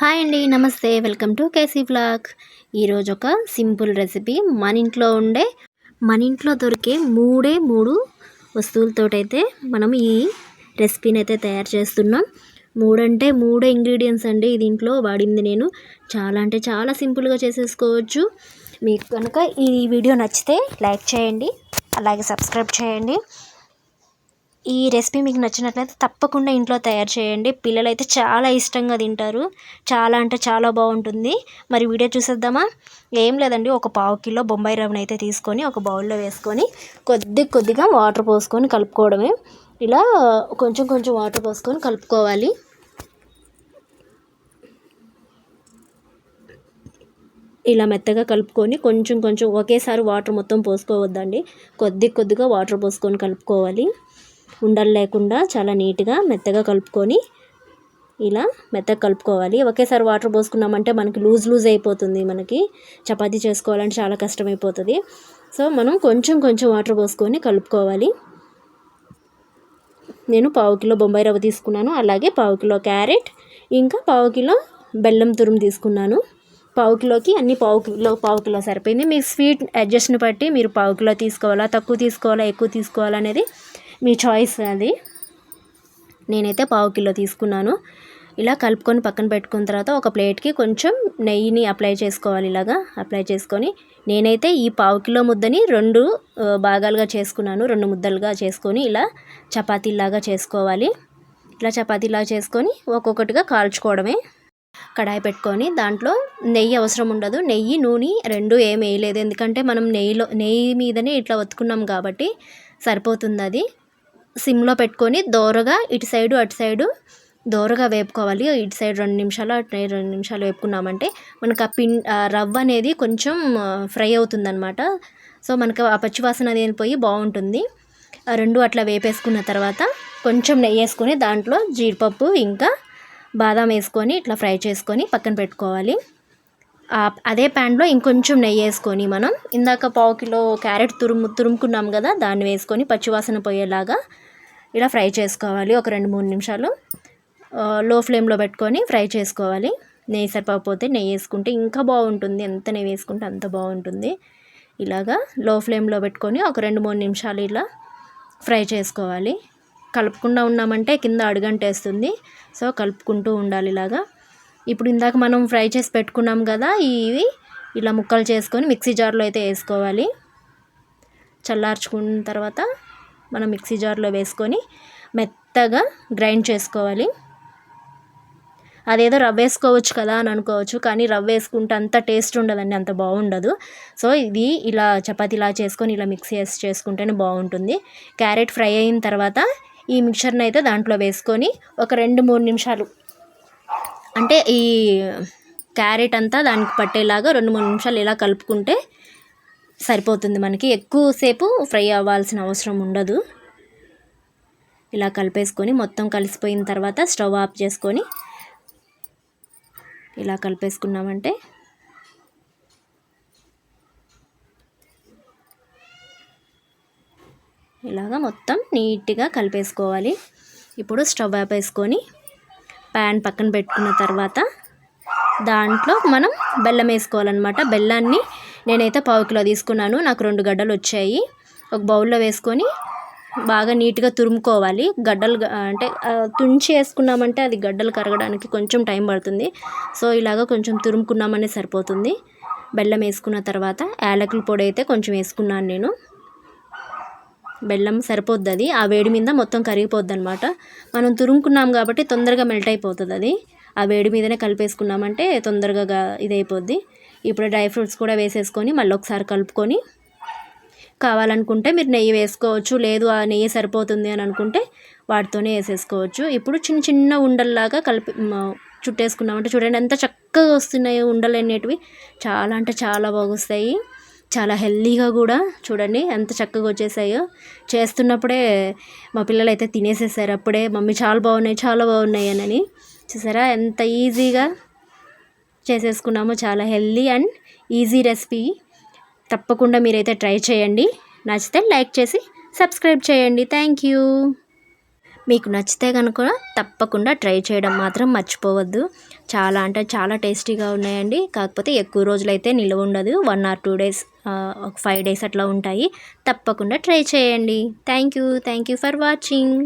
Hi అండి నమస్తే. Welcome to KC vlog. ఈరోజు ఒక సింపుల్ రెసిపీ. మన ఇంట్లో ఉండే మన ఇంట్లో దొరికే మూడే మూడు వస్తువులతోటైతే మనం ఈ రెసిపీని అయితే తయారు చేస్తున్నాం. మూడంటే మూడే ఇంగ్రీడియంట్స్ అండి. దీంట్లో వాడింది నేను. చాలా అంటే చాలా సింపుల్గా చేసేసుకోవచ్చు. మీకు కనుక ఈ వీడియో నచ్చితే లైక్ చేయండి. అలాగే సబ్స్క్రైబ్ చేయండి. ఈ రెసిపీ మీకు నచ్చినట్లయితే తప్పకుండా ఇంట్లో తయారు చేయండి. పిల్లలు అయితే చాలా ఇష్టంగా తింటారు. చాలా అంటే చాలా బాగుంటుంది. మరి వీడియో చూసేద్దామా? ఏం లేదండి. ఒక పావు కిలో బొంబాయి రవ్వని అయితే తీసుకొని ఒక బౌల్లో వేసుకొని కొద్ది కొద్దిగా వాటర్ పోసుకొని కలుపుకోవడమే. ఇలా కొంచెం కొంచెం వాటర్ పోసుకొని కలుపుకోవాలి. ఇలా మెత్తగా కలుపుకొని కొంచెం కొంచెం ఒకేసారి వాటర్ మొత్తం పోసుకోవద్దండి. కొద్ది కొద్దిగా వాటర్ పోసుకొని కలుపుకోవాలి. ఉండలు లేకుండా చాలా నీట్గా మెత్తగా కలుపుకొని ఇలా మెత్తగా కలుపుకోవాలి. ఒకేసారి వాటర్ పోసుకున్నామంటే మనకి లూజ్ లూజ్ అయిపోతుంది మనకి. చపాతీ చేసుకోవాలంటే చాలా కష్టమైపోతుంది. సో మనం కొంచెం కొంచెం వాటర్ పోసుకొని కలుపుకోవాలి. నేను పావు కిలో బొంబాయి రవ్వ తీసుకున్నాను. అలాగే పావు కిలో క్యారెట్ ఇంకా పావు కిలో బెల్లం తురుము తీసుకున్నాను. పావు కిలోకి అన్ని పావు కిలో పావు కిలో సరిపోయింది. మీ స్వీట్ అడ్జస్ట్ని బట్టి మీరు పావు కిలో తీసుకోవాలా తక్కువ తీసుకోవాలా ఎక్కువ తీసుకోవాలా అనేది మీ చాయిస్ అది. నేనైతే పావు కిలో తీసుకున్నాను. ఇలా కలుపుకొని పక్కన పెట్టుకున్న తర్వాత ఒక ప్లేట్కి కొంచెం నెయ్యిని అప్లై చేసుకోవాలి ఇలాగా. అప్లై చేసుకొని నేనైతే ఈ పావు కిలో ముద్దని రెండు భాగాలుగా చేసుకున్నాను. రెండు ముద్దలుగా చేసుకొని ఇలా చపాతీలాగా చేసుకోవాలి. ఇలా చపాతీలాగా చేసుకొని ఒక్కొక్కటిగా కాల్చుకోవడమే. కడాయి పెట్టుకొని దాంట్లో నెయ్యి అవసరం ఉండదు. నెయ్యి నూనె రెండు ఏం వేయలేదు. ఎందుకంటే మనం నెయ్యిలో నెయ్యి మీదనే ఇట్లా ఒత్తుకున్నాం కాబట్టి సరిపోతుంది అది. సిమ్లో పెట్టుకొని దోరగా ఇటు సైడు అటు సైడు దోరగా వేపుకోవాలి. ఇటు సైడ్ రెండు నిమిషాలు అటు సైడ్ రెండు నిమిషాలు వేపుకున్నామంటే మనకు ఆ పిన్ రవ్వ అనేది కొంచెం ఫ్రై అవుతుందన్నమాట. సో మనకు ఆ పచ్చివాసన అనేది పోయి బాగుంటుంది. ఆ రెండు అట్లా వేపేసుకున్న తర్వాత కొంచెం నెయ్యి వేసుకొని దాంట్లో జీడిపప్పు ఇంకా బాదం వేసుకొని ఇట్లా ఫ్రై చేసుకొని పక్కన పెట్టుకోవాలి. అదే ప్యాన్లో ఇంకొంచెం నెయ్యి వేసుకొని మనం ఇందాక పావు కిలో క్యారెట్ తురుము తురుముకున్నాం కదా దాన్ని వేసుకొని పచ్చివాసన పోయేలాగా ఇలా ఫ్రై చేసుకోవాలి ఒక రెండు మూడు నిమిషాలు. లో ఫ్లేమ్లో పెట్టుకొని ఫ్రై చేసుకోవాలి. నెయ్యి సరిపోతే నెయ్యి వేసుకుంటే ఇంకా బాగుంటుంది. ఎంత నెయ్యి వేసుకుంటే అంత బాగుంటుంది. ఇలాగా లో ఫ్లేమ్లో పెట్టుకొని ఒక రెండు మూడు నిమిషాలు ఇలా ఫ్రై చేసుకోవాలి. కలుపుకుండా ఉన్నామంటే కింద అడుగంటేస్తుంది. సో కలుపుకుంటూ ఉండాలి ఇలాగా. ఇప్పుడు ఇందాక మనం ఫ్రై చేసి పెట్టుకున్నాం కదా ఇవి ఇలా ముక్కలు చేసుకొని మిక్సీ జార్లో అయితే వేసుకోవాలి. చల్లార్చుకున్న తర్వాత మనం మిక్సీ జార్లో వేసుకొని మెత్తగా గ్రైండ్ చేసుకోవాలి. అదేదో రవ్వ వేసుకోవచ్చు కదా అని అనుకోవచ్చు కానీ రవ్వ వేసుకుంటే అంత టేస్ట్ ఉండదండి అంత బాగుండదు. సో ఇది ఇలా చపాతీలా చేసుకొని ఇలా మిక్సీ వేసి చేసుకుంటేనే బాగుంటుంది. క్యారెట్ ఫ్రై అయిన తర్వాత ఈ మిక్చర్ని అయితే దాంట్లో వేసుకొని ఒక రెండు మూడు నిమిషాలు అంటే ఈ క్యారెట్ అంతా దానికి పట్టేలాగా రెండు మూడు నిమిషాలు ఇలా కలుపుకుంటే సరిపోతుంది మనకి. ఎక్కువసేపు ఫ్రై అవ్వాల్సిన అవసరం ఉండదు. ఇలా కలిపేసుకొని మొత్తం కలిసిపోయిన తర్వాత స్టవ్ ఆఫ్ చేసుకొని ఇలా కలిపేసుకున్నామంటే ఇలాగా మొత్తం నీట్గా కలిపేసుకోవాలి. ఇప్పుడు స్టవ్ ఆపేసుకొని ప్యాన్ పక్కన పెట్టుకున్న తర్వాత దాంట్లో మనం బెల్లం వేసుకోవాలన్నమాట. బెల్లాన్ని నేనైతే పావు కిలో తీసుకున్నాను. నాకు రెండు గడ్డలు వచ్చాయి. ఒక బౌల్లో వేసుకొని బాగా నీట్గా తురుముకోవాలి. గడ్డలు అంటే తుంచి వేసుకున్నామంటే అది గడ్డలు కరగడానికి కొంచెం టైం పడుతుంది. సో ఇలాగ కొంచెం తురుముకున్నామనే సరిపోతుంది. బెల్లం వేసుకున్న తర్వాత యాలకుల పొడి అయితే కొంచెం వేసుకున్నాను నేను. బెల్లం సరిపోద్ది అది ఆ వేడి మీద మొత్తం కరిగిపోద్ది అనమాట మనం తురుముకున్నాం కాబట్టి తొందరగా మెల్ట్ అయిపోతుంది అది ఆ వేడి మీదనే కలిపేసుకున్నామంటే తొందరగా ఇదైపోద్ది. ఇప్పుడు డ్రై ఫ్రూట్స్ కూడా వేసేసుకొని మళ్ళీ ఒకసారి కలుపుకొని కావాలనుకుంటే మీరు నెయ్యి వేసుకోవచ్చు లేదు ఆ నెయ్యి సరిపోతుంది అని అనుకుంటే వాటితోనే వేసేసుకోవచ్చు. ఇప్పుడు చిన్న చిన్న ఉండల్లాగా కలిపి చుట్టేసుకున్నామంటే చూడండి ఎంత చక్కగా వస్తున్నాయో ఉండలు అనేటివి. చాలా అంటే చాలా బాగుస్తాయి. చాలా హెల్దీగా కూడా చూడండి ఎంత చక్కగా వచ్చేసాయో. చేస్తున్నప్పుడే మా పిల్లలు అయితే తినేసేసారు అప్పుడే మమ్మీ చాలా బాగున్నాయి చాలా బాగున్నాయి అని చూసారా? ఎంత ఈజీగా చేసేసుకున్నామో చాలా హెల్దీ అండ్ ఈజీ రెసిపీ. తప్పకుండా మీరైతే ట్రై చేయండి. నచ్చితే లైక్ చేసి సబ్స్క్రైబ్ చేయండి. Thank you. మీకు నచ్చితే కనుక తప్పకుండా ట్రై చేయడం మాత్రం మర్చిపోవద్దు. చాలా అంటే చాలా టేస్టీగా ఉన్నాయండి. కాకపోతే ఎక్కువ రోజులైతే నిల్వ ఉండదు. వన్ ఆర్ టూ డేస్ ఒక ఫైవ్ డేస్ అట్లా ఉంటాయి. తప్పకుండా ట్రై చేయండి. Thank you. Thank you for watching.